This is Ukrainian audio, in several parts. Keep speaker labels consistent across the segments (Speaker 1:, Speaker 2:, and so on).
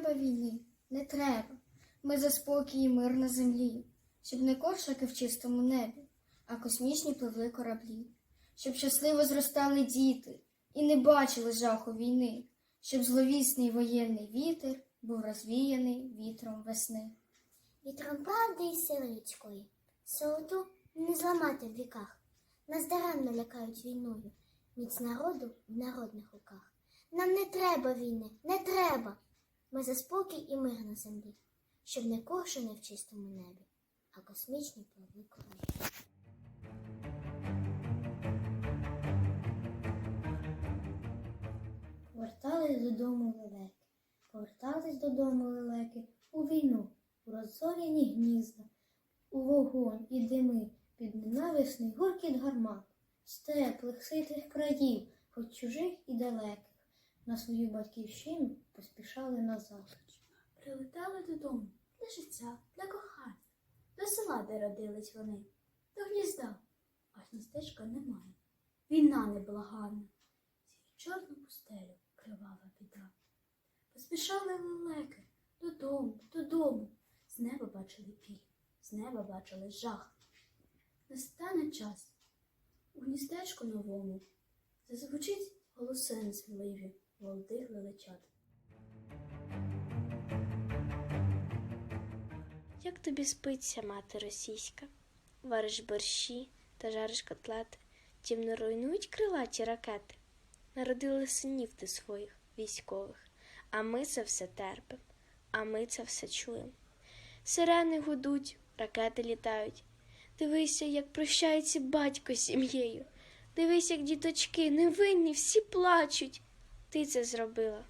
Speaker 1: треба війни, не треба. Ми за спокій і мир на землі, щоб не кошики в чистому небі, а космічні пливли кораблі, щоб щасливо зростали діти і не бачили жаху війни, щоб зловісний воєнний вітер був розвіяний вітром весни.
Speaker 2: Вітром правди і сиричкою. Солоту не зламати в віках. Нас даремно лякають війною. Міць народу в народних руках. Нам не треба війни, не треба. Ми за спокій і мир на землі, щоб не коршуни в чистому небі, а космічні пливли кораблі.
Speaker 3: Повертались додому лелеки, повертались додому лелеки у війну, у розоряні гнізда, у вогонь і дими, під ненависний гуркіт гармат, з теплих, ситих країв, хоч чужих і далеких, на свою батьківщину поспішали назад.
Speaker 4: Прилетали додому для життя, для кохання, до села, де родились вони, до гнізда, аж містечка немає. Війна неблаганна, сів чорну пустелю кривава біда. Поспішали лелеки додому, додому, з неба бачили біль, з неба бачили жах. Настане час у гніздечку новому зазвучить голоси сміливі молодих величат.
Speaker 5: Як тобі спиться, мати російська? Вариш борщі та жариш котлети, тім не руйнують крилаті ракети. Народили синів ти своїх військових, а ми це все терпим, а ми це все чуємо. Сирени гудуть, ракети літають. Дивися, як прощається батько з сім'єю. Дивись, як діточки невинні, всі плачуть. Ти це зробила.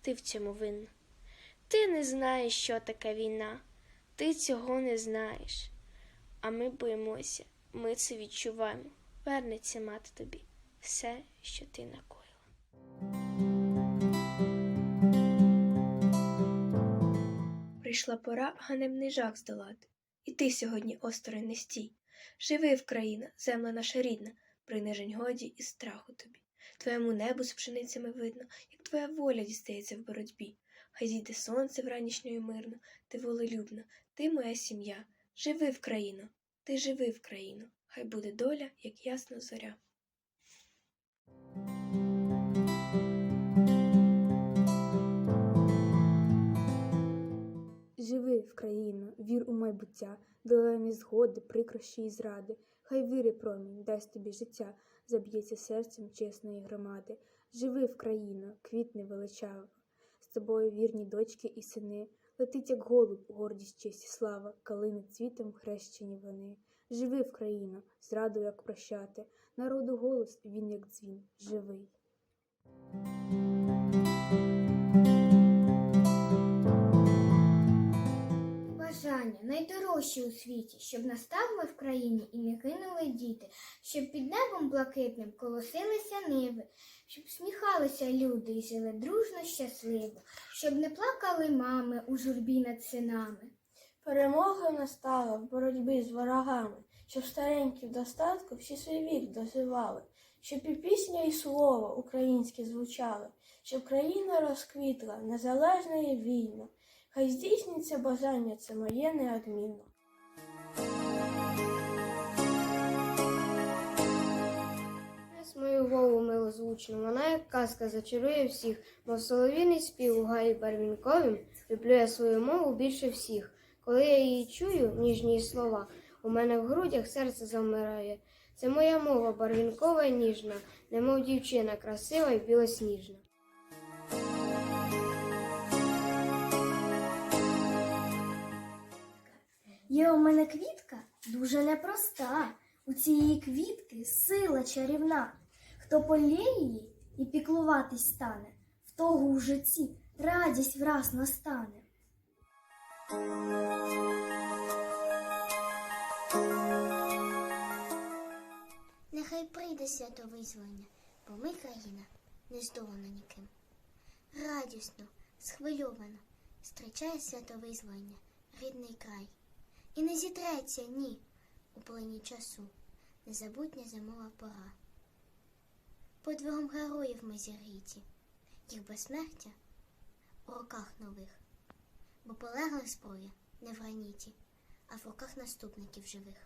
Speaker 5: Ти в цьому винна. Ти не знаєш, що таке війна. Ти цього не знаєш. А ми боїмося, ми це відчуваємо. Вернеться мати тобі все, що ти накоїла. Прийшла пора ганебний жах здолати. І ти сьогодні осторонь не стій. Живи, Вкраїна, земля наша рідна, принижень годі і страху тобі. Твоєму небу з пшеницями видно, як твоя воля дістається в боротьбі. Хай зійде сонце вранішньою мирно, ти волелюбна, ти моя сім'я. Живи в країну, ти живи в країну, хай буде доля, як ясна зоря.
Speaker 6: Живи в країну, вір у майбуття, долемі згоди, прикрощі і зради. Хай віри промінь дасть тобі життя, заб'ється серцем чесної громади. Живи в країну, квітне величаво. З тобою вірні дочки і сини. Летить, як голуб, гордість, честь і слава, калини цвітом хрещені вони. Живи в країну, зраду як прощати, народу голос він як дзвін, живий.
Speaker 1: Бажання найдорожчі у світі, щоб настав ми в країні і не кинули діти, щоб під небом блакитним колосилися ниви, щоб сміхалися люди і жили дружно щасливо, щоб не плакали мами у журбі над синами.
Speaker 7: Перемога настала в боротьбі з ворогами, щоб старенькі в достатку всі свій вік доживали, щоб і пісня, і слово українське звучали, щоб країна розквітла, незалежна і вільна. Хай здійсниться бажання це моє неодмінно.
Speaker 1: Мою голову милозвучну, вона як казка зачарує всіх, мов солов'їний спів у гаї барвінковім, люблю я свою мову більше всіх. Коли я її чую, ніжні слова, у мене в грудях серце замирає. Це моя мова барвінкова й ніжна, немов дівчина красива й білосніжна.
Speaker 2: Є у мене квітка дуже непроста. У цієї квітки сила чарівна. Хто полє її і піклуватись стане, в того у житті радість враз настане. Нехай прийде свято визволення, бо ми країна не здолана ніким. Радісно, схвильовано зустрічає свято визволення, рідний край. І не зітреться ні у плині часу, незабутня зимова пора. Подвигом героїв ми зіргіті, їх безсмертя у руках нових. Бо полегла зброя не в раніті, а в руках наступників живих.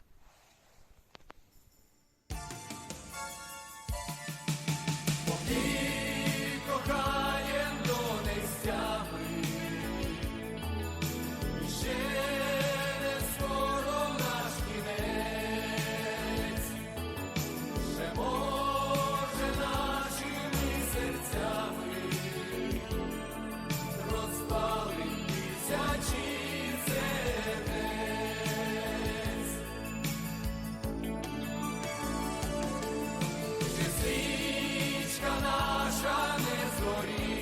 Speaker 2: gloria.